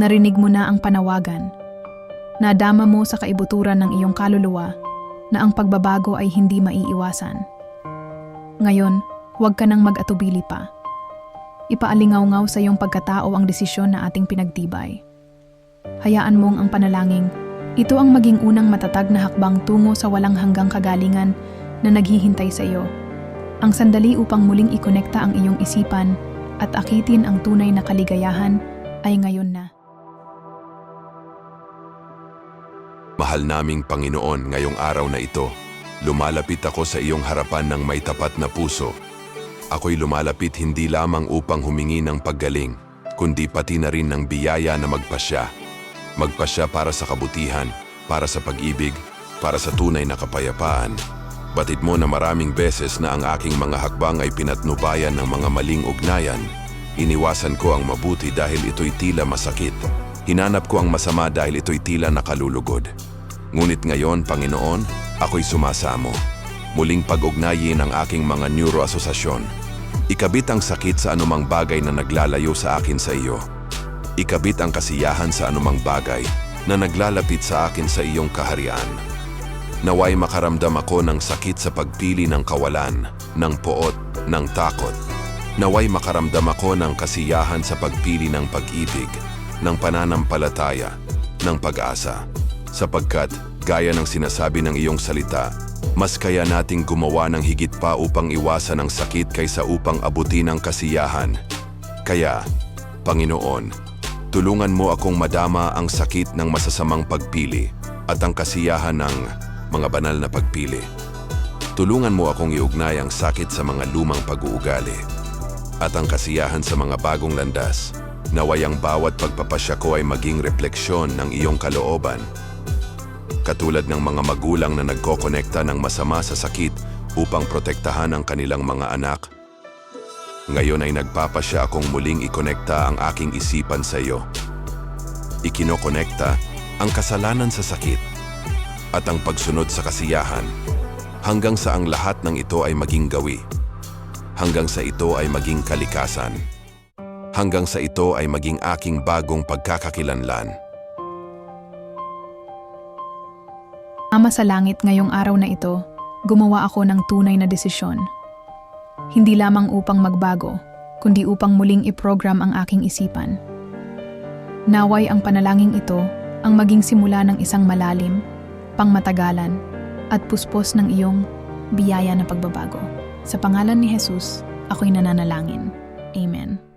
Narinig mo na ang panawagan. Nadama mo sa kaibuturan ng iyong kaluluwa na ang pagbabago ay hindi maiiwasan. Ngayon, huwag ka nang mag-atubili pa. Ipaalingaw-ngaw sa iyong pagkatao ang desisyon na ating pinagtibay. Hayaan mong ang panalangin, ito ang maging unang matatag na hakbang tungo sa walang hanggang kagalingan na naghihintay sa iyo. Ang sandali upang muling ikonekta ang iyong isipan at akitin ang tunay na kaligayahan ay ngayon na. Mahal naming Panginoon ngayong araw na ito, lumalapit ako sa iyong harapan ng may tapat na puso. Ako'y lumalapit hindi lamang upang humingi ng paggaling, kundi pati na rin ng biyaya na magpasya. Magpasya para sa kabutihan, para sa pag-ibig, para sa tunay na kapayapaan. Batid mo na maraming beses na ang aking mga hakbang ay pinatnubayan ng mga maling ugnayan. Iniwasan ko ang mabuti dahil ito'y tila masakit. Hinanap ko ang masama dahil ito'y tila nakalulugod. Ngunit ngayon, Panginoon, ako'y sumasamo. Muling pag-ugnayin ang aking mga neuroasosasyon. Ikabit ang sakit sa anumang bagay na naglalayo sa akin sa iyo. Ikabit ang kasiyahan sa anumang bagay na naglalapit sa akin sa iyong kaharian. Naway makaramdam ako ng sakit sa pagpili ng kawalan, ng poot, ng takot. Naway makaramdam ako ng kasiyahan sa pagpili ng pag-ibig, ng pananampalataya, ng pag-asa. Sapagkat, gaya ng sinasabi ng iyong salita, mas kaya nating gumawa ng higit pa upang iwasan ang sakit kaysa upang abutin ang kasiyahan. Kaya, Panginoon, tulungan mo akong madama ang sakit ng masasamang pagpili at ang kasiyahan ng mga banal na pagpili. Tulungan mo akong iugnay ang sakit sa mga lumang pag-uugali at ang kasiyahan sa mga bagong landas. Naway ang bawat pagpapasya ko ay maging refleksyon ng iyong kalooban. Katulad ng mga magulang na nagkokonekta ng masama sa sakit upang protektahan ang kanilang mga anak, ngayon ay nagpapasya akong muling ikonekta ang aking isipan sa iyo. Ikinokonekta ang kasalanan sa sakit at ang pagsunod sa kasiyahan hanggang sa ang lahat ng ito ay maging gawi. Hanggang sa ito ay maging kalikasan. Hanggang sa ito ay maging aking bagong pagkakakilanlan. Ama sa langit ngayong araw na ito, gumawa ako ng tunay na desisyon. Hindi lamang upang magbago, kundi upang muling iprogram ang aking isipan. Naway ang panalangin ito ang maging simula ng isang malalim, pangmatagalan, at puspos ng iyong biyaya na pagbabago. Sa pangalan ni Jesus, ako'y nananalangin. Amen.